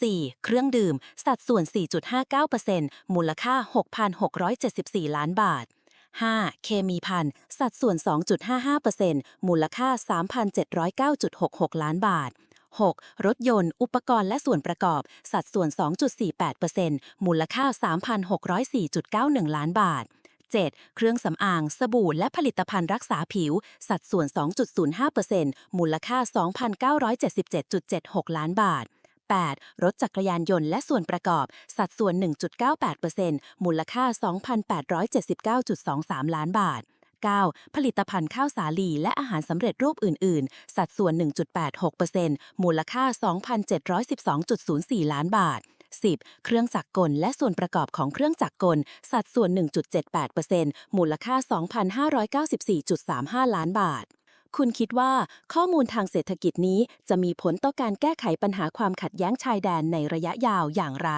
4. เครื่องดื่ม สัดส่วน 4.59%มูลค่า 6,674 ล้านบาท 5. เคมีภัณฑ์สัดส่วน 2.55%มูลค่า 3,709.66 ล้านบาท 6. รถยนต์ อุปกรณ์และส่วนประกอบ สัดส่วน 2.48%มูลค่า 3,604.91 ล้านบาท 7. เครื่องสำอาง สบู่ และผลิตภัณฑ์รักษาผิว สัดส่วน 2.05%มูลค่า 2,977.76 ล้านบาท 8. รถจักรยานยนต์และส่วนประกอบ สัดส่วน 1.98%มูลค่า 2,879.23 ล้านบาท 9. ผลิตภัณฑ์ข้าวสาลีและอาหารสำเร็จรูปอื่น ๆ สัดส่วน 1.86%มูลค่า 2,712.04 ล้านบาท 10. เครื่องจักรกลและส่วนประกอบของเครื่องจักรกล สัดส่วน 1.78%มูลค่า 2,594.35 ล้านบาท คุณคิดว่าข้อมูลทางเศรษฐกิจนี้จะมีผลต่อการแก้ไขปัญหาความขัดแย้งชายแดนในระยะยาวอย่างไร